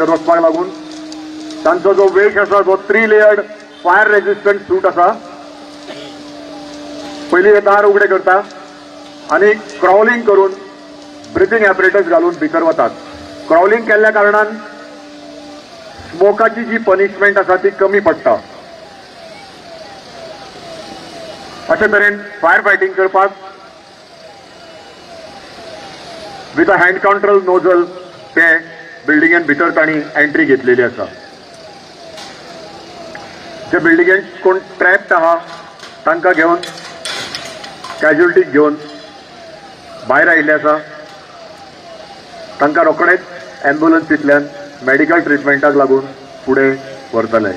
वचपाक लागून तांचो जो वेश आसा तो three layered fire resistant suit आसा पयलीं हे दार उगडे करता आनी क्रावलिंग करून ब्रिथिंग एपरेटस घालून भितर वतात क्रावलिंग केल्ल्या कारणान स्मोकाची जी पनिशमेंट आसा ती कमी पडटा अशे तरेन फायर फायटींग करपाक with a hand control nozzle ते बिल्डिंगेन भितर तांणी एंट्री घेतलेली आसा जे बिल्डिंगेन कोण ट्रॅप्ड आहा तांकां घेवन कॅज्युअलिटीक घेवन भायर आयिल्ले आसा तांकां रोखडेच एम्ब्युलन्सींतल्यान मेडिकल ट्रिटमेंटाक लागून फुडें व्हरतले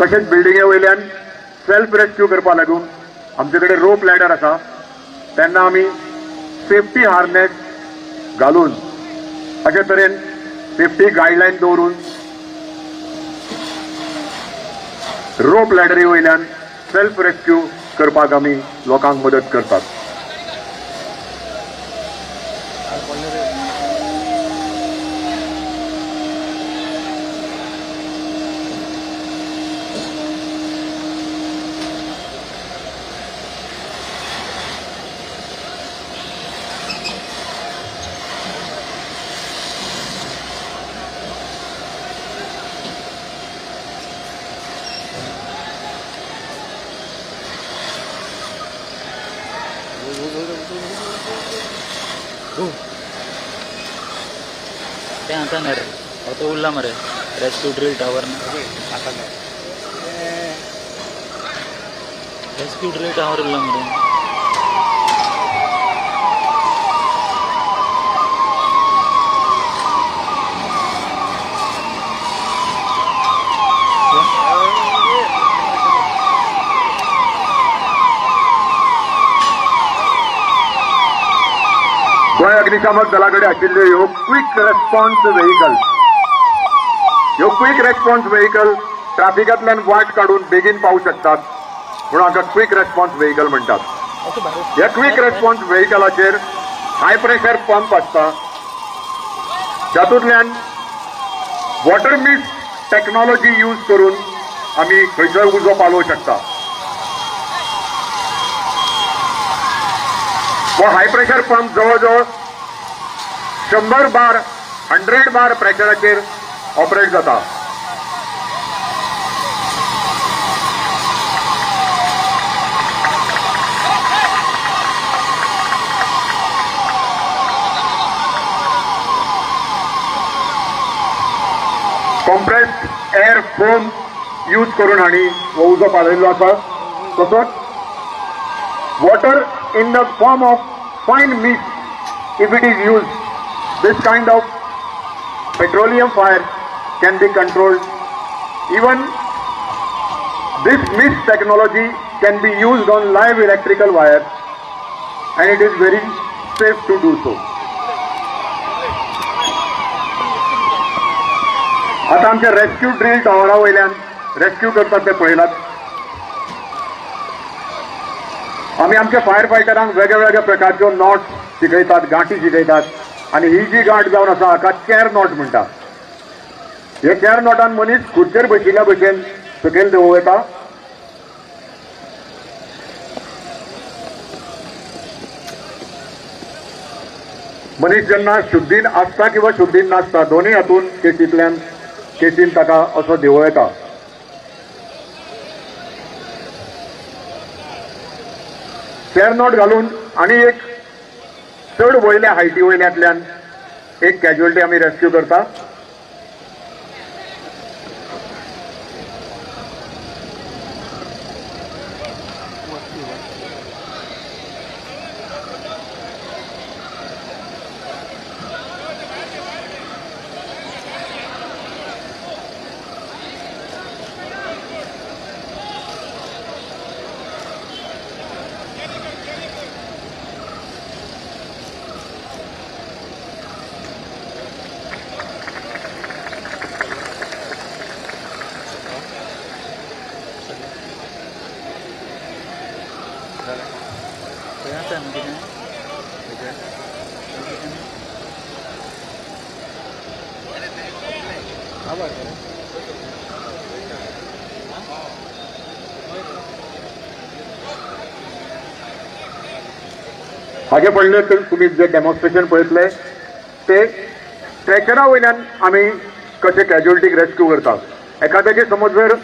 तशेंच बिल्डिंगे वयल्यान सेल्फ रेस्क्यू करपा लागून आमचे कडेन रोप लॅडर आसा तेन्ना आमी सेफ्टी हार्नेस घालून अशे तरेन सेफ्टी गायडलायन दवरून रोप लॅडरी वयल्यान सेल्फ रेस्क्यू करपाक आमी लोकांक मदत करतात. ते आता नाही रे? तो उरला मरे. Rescue drill tower rescue drill tower उरला मरे. अग्निशामक दला कडेन आशिल्ल्यो ह्यो क्विक रेस्पॉन्स व्हेहिकल ह्यो क्विक रेस्पॉन्स व्हेहिकल ट्राफिकांतल्यान वाट काडून बेगीन पावू शकतात. म्हणून हाका क्विक रेस्पॉन्स व्हेहिकल म्हणटात ह्या क्विक रेस्पॉन्स व्हेहिकलाचेर हाय प्रेशर पंप आसता जातूंतल्यान वॉटर मिस्ट टेक्नॉलॉजी यूज करून आमी खंयचोय उजो पालोवंक शकता. हो हाय प्रेशर पंप जवळजवळ शंभर बार हंड्रेड बार प्रेशराचेर ऑपरेट जाता कॉम्प्रेस्ड एअर फोम यूज करून हांणी हो उजो पालयल्लो आसा तसोच water in the form of fine mix if it is used this kind of petroleum fire can be controlled even this mist technology can be used on live electrical wires and it is very safe to do so आता आमच्या rescue drill टॉवरा वयल्यान rescue करतात ते पळयलात आम्ही आमच्या fire फायटरांक वेगळ्या वेगळ्या प्रकारच्यो नॉट्स शिकयतात गांठी शिकयतात आणि ही जी गाठ जावन आसा हाका कॅर नॉट म्हणटा हे कॅर नॉटान मनीस खुर्चेर बशिल्ल्या भशेन सकयल देवूं येता. मनीस जेन्ना शुद्धीन आसता किंवा शुद्धीन नासता दोनूय हातून केसींतल्यान केसीन ताका असो देवो येता. कॅर नॉट घालून आणि एक चड वयल्या हायटी वयल्यांतल्यान एक कॅज्युअलिटी आमी रेस्क्यू करता. हागे पडले तर तुम्ही जे डेमॉन्स्ट्रेशन पळयतले ते स्ट्रेचरा वयल्यान आमी कशे कॅज्युअलिटीक रेस्क्यू करतात एखाद्याचे समज जर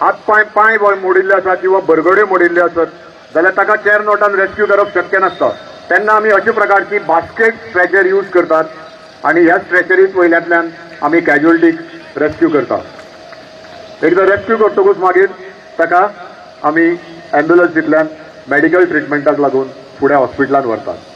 हात पांय पांय मोडिल्ले आसात किंवा बरगड्यो मोडिल्ल्यो आसत जाल्यार ताका चेर नोटान रेस्क्यू करप शक्य नासता. तेन्ना आमी अशे प्रकारची बास्केट स्ट्रेचर यूज करतात आणि ह्या स्ट्रेचरीज वयल्यांतल्यान आमी कॅज्युअलिटीक रेस्क्यू करतात एकदा रेस्क्यू करतकूच मागीर ताका आमी ॲम्ब्युलन्सींतल्यान मेडिकल ट्रिटमेंटाक लागून फुडें हॉस्पिटलांत व्हरतात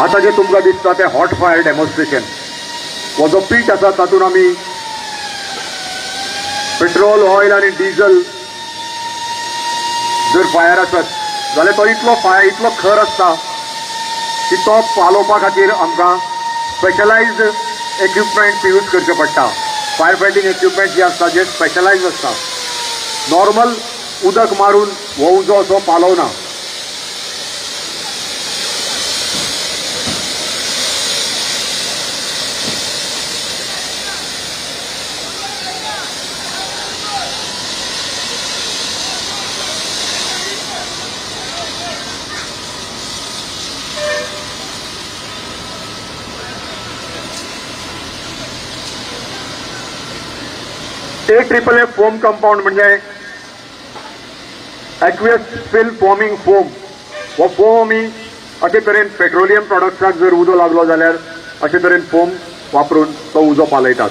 आता जे तुमकां दिसता ते हॉट फायर डेमॉन्स्ट्रेशन हो जो पीट आसा तातूंत आमी पेट्रोल ऑयल आनी डिझल जर फायर आसत जाल्यार तो इतलो फायर इतलो खर आसता की तो पालोवपा खातीर आमकां स्पेशलायज्ड इक्विपमेंट्स यूज करचे पडटा. फायर फायटींग इक्विपमेंट जे आसता जे स्पेशलायज आसता नॉर्मल उदक मारून हो उजो असो पालोवना A triple F foam compound म्हणजे ॲक्वियस फिल फॉर्मिंग फोम हो फोम आमी अशे तरेन पेट्रोलियम प्रॉडक्ट्साक जर उजो लागलो जाल्यार अशे तरेन फोम वापरून तो उजो पालयतात.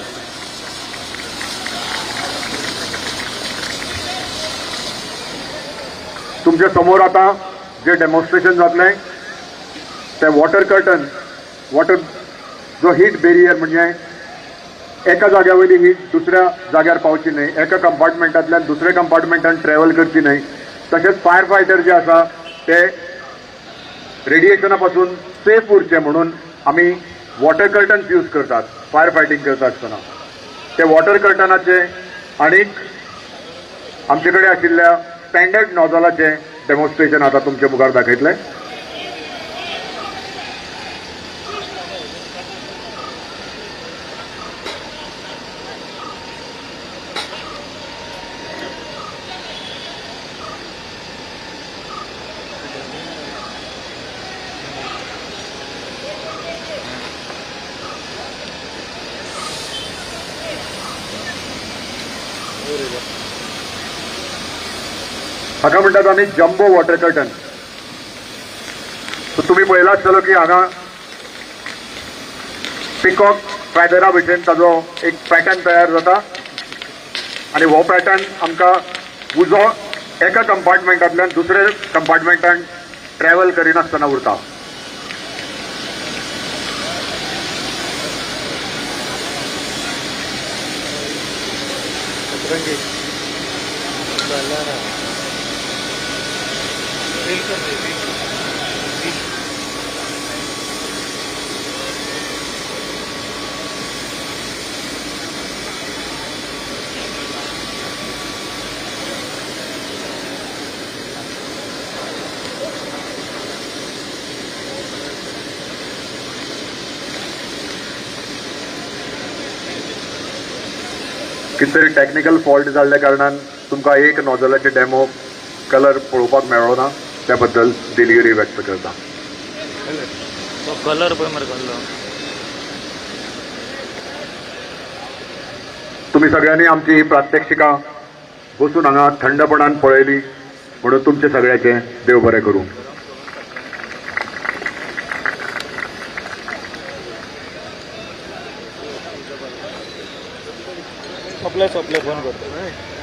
तुमच्यासमोर आता जे डेमॉन्स्ट्रेशन जातलें ते वॉटर कर्टन वॉटर जो हीट बेरियर म्हणजे एका जाग्या वयली हीट दुसऱ्या जाग्यार पावची न्हय एका कंपार्टमेंटांतल्यान दुसऱ्या कंपार्टमेंटान ट्रॅव्हल करची न्हय तशेंच फायर फायटर जे आसा ते रेडिएशना पासून सेफ उरचे म्हणून आमी वॉटर कर्टन्स यूज करतात फायर फायटींग करता आसतना ते वॉटर कर्टनाचे आनीक आमचे कडेन आशिल्ल्या स्टँडर्ड नॉझलाचे डेमॉन्स्ट्रेशन आतां तुमच्या मुखार दाखयतलें हांगा म्हणटात आमी जम्बो वॉटर कर्टन. सो तुमी पळयला आसतलो की हांगा पिकॉक फायदरा भशेन ताजो एक पॅटर्न तयार जाता आनी हो पॅटर्न आमकां उजो एका कंपार्टमेंटांतल्यान दुसऱ्या कंपार्टमेंटान ट्रॅव्हल करिनासतना उरता. Thank you. रील कर दे कितें तरी टॅक्निकल फॉल्ट जाल्ल्या कारणान तुमकां एक नॉझलाचे डेमो कलर पळोवपाक मेळ्ळो ना? त्या बद्दल दिलगिरी व्यक्त करता. तो कलर तुम्ही सगळ्यांनी आमची ही प्रात्यक्षिका बसून हांगा थंडपणान पळयली म्हणून तुमचे सगळ्याचे देव बरें करूं. सोपले सोपले फोन करतो.